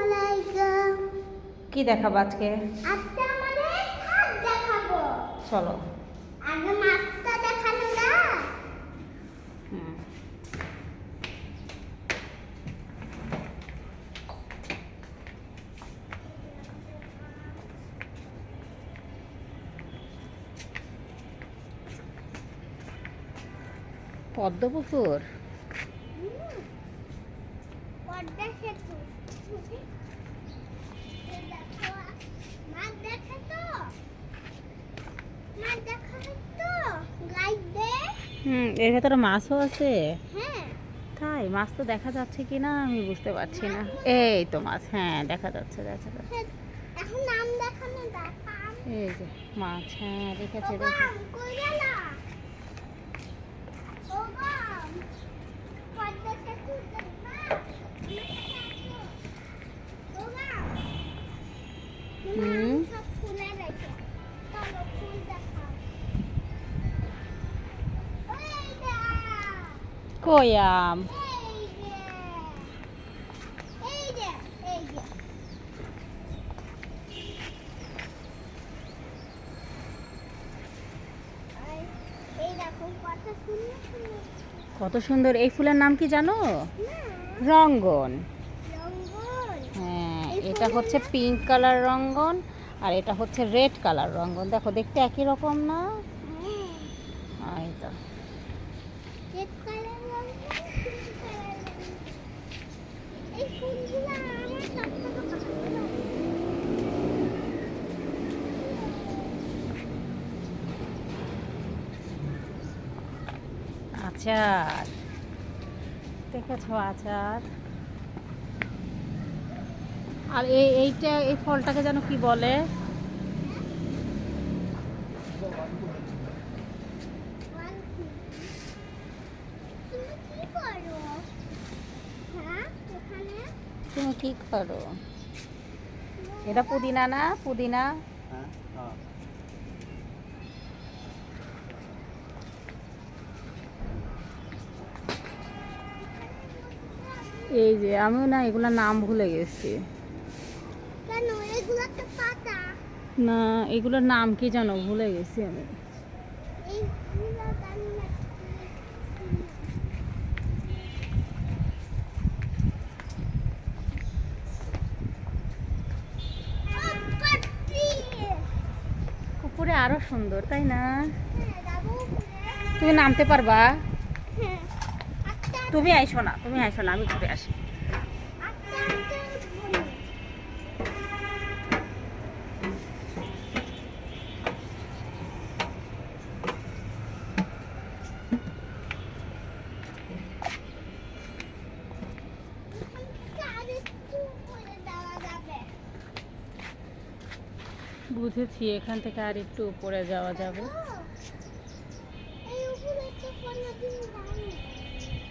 আলাইকুম। কি দেখাবো আজকে? চলো আগে মাছটা দেখানো না হুম। পদ্মপুকুর। দেখো, দেখে দেখা হুম এর ভেতরে মাছও আছে। হ্যাঁ তাই মাছ তো দেখা যাচ্ছে কি না আমি বুঝতে পারছি না। এই তো মাছ হ্যাঁ দেখা যাচ্ছে দেখা যাচ্ছে। এই যে মাছ হ্যাঁ রেখেছে রেখে দেখো কত সুন্দর। এই ফুলের নাম কি জানো? রঙ্গন। হ্যাঁ এটা হচ্ছে পিঙ্ক কালার রঙ্গন আর এটা হচ্ছে রেড কালার রঙ্গন। দেখো দেখতে একই রকম না? হ্যাঁ। এই তো রেড কালার রঙ্গন পিঙ্ক কালার রঙ্গন এই ফুলগুলো আমার সবথেকে ভালো লাগে আচার। দেখেছ আচার? আর এই এইটা, এই ফলটাকে যেন কি বলে? তুমি কি করো? এটা পুদিনা না? পুদিনা? এই যে আমিও না এগুলোর নাম ভুলে গেছি। না এগুলোর নাম কি জানো ভুলে গেছি আমি। উপরে আরও সুন্দর তাই না? হ্যাঁ। তুমি নামতে পারবা? তুমি আইসো না তুমি আইসো না আমি ঘুরে আসি। বুঝেছি এখান থেকে আর একটু উপরে যাওয়া যাবে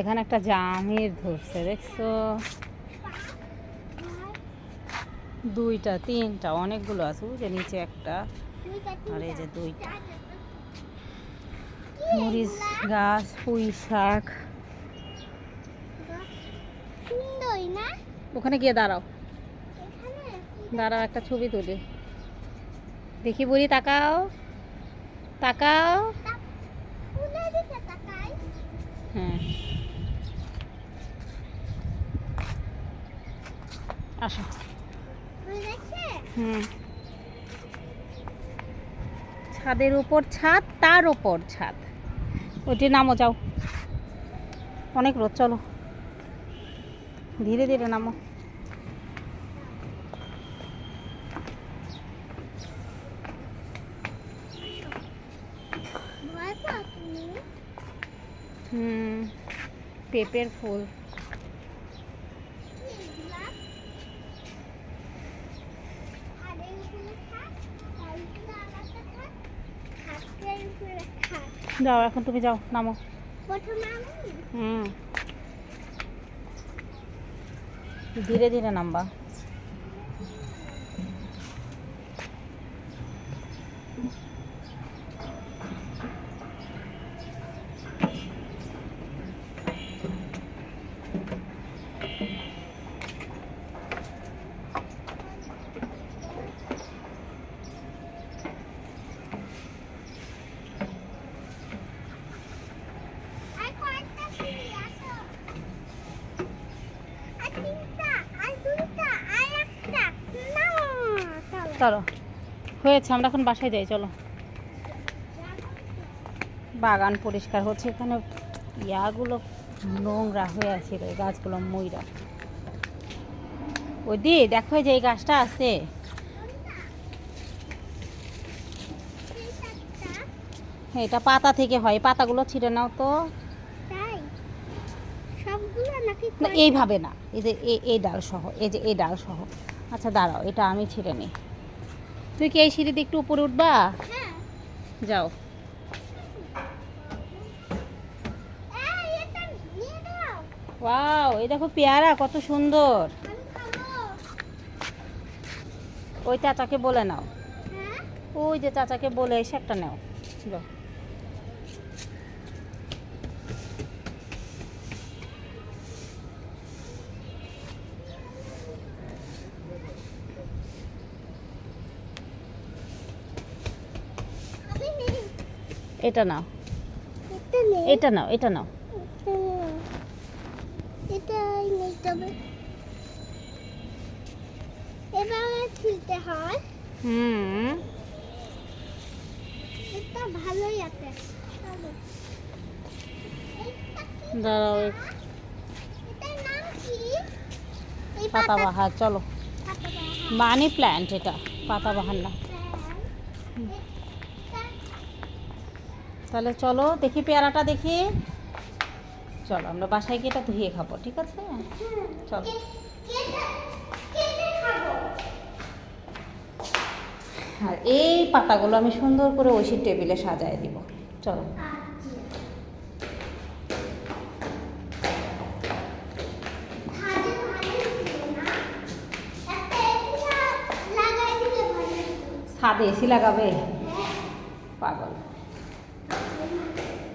এখানে একটা জামির ধরছে দেখছ? দুইটা তিনটা অনেকগুলো আছে বুঝে নিচে একটা আর এই যে দুইটা। মরিচ গাছ পুঁই শাক। ওখানে গিয়ে দাঁড়াও। দাঁড়াও একটা ছবি তুলি। দেখি বুড়ি তাকাও। তাকাও। হ্যাঁ। আসো। হুম। ছাদের উপর ছাদ তার উপর ছাদ। ওইটি নামো যাও। অনেক রোদ চলো। ধীরে ধীরে নামো। হুম পেঁপের ফুল আর এইগুলো থাক আর এইগুলো আলাদা থাক থাকের উপরে থাক যাও এখন তুমি যাও নামো। হুম। ধীরে ধীরে নামবা আর কয়েকটা সিঁড়ি আসো আর তিনটা আর দুইটা আর একটা না চলো চলো হয়েছে আমরা এখন বাসায় যাই চলো। বাগান পরিষ্কার হচ্ছে এখানে ইয়াগুলো নোংরা হয়ে আছে এই গাছগুলো ময়রা। ওই দি দেখো যে এই গাছটা আছে। এটা পাতা থেকে হয় পাতাগুলো ছিঁড়ে নাও তো? এইভাবে না এই যে এই ডাল সহ এই যে এই ডাল সহ আচ্ছা দাঁড়াও এটা আমি ছিঁড়ে নিই। তুই কি এই সিঁড়ি দিয়ে একটু উপরে উঠবা? হ্যাঁ। যাও। ওয়াও এই দেখো পেয়ারা কত সুন্দর। ওই চাচাকে বলে নাও। হ্যাঁ? ওই যে চাচাকে বলে এসে একটা নাও। যাও আমি নেই এটা নাও। এটা নাও এটা নাও। হয়। হুম। এটা ভালোই আছে। দাঁড়াও পাতাবাহার চলো। মানি প্ল্যান্ট এটা পাতাবাহার না তাহলে চলো দেখি পেয়ারাটা দেখি। চলো, আমরা বাসায় গিয়ে এটা ধুয়ে খাব, ঠিক আছে? চলো। আর এই পাতাগুলো আমি সুন্দর করে ঐশীর টেবিলে সাজায় দিব। চলো। ছাদে এসি লাগাবে? পাগল। 何?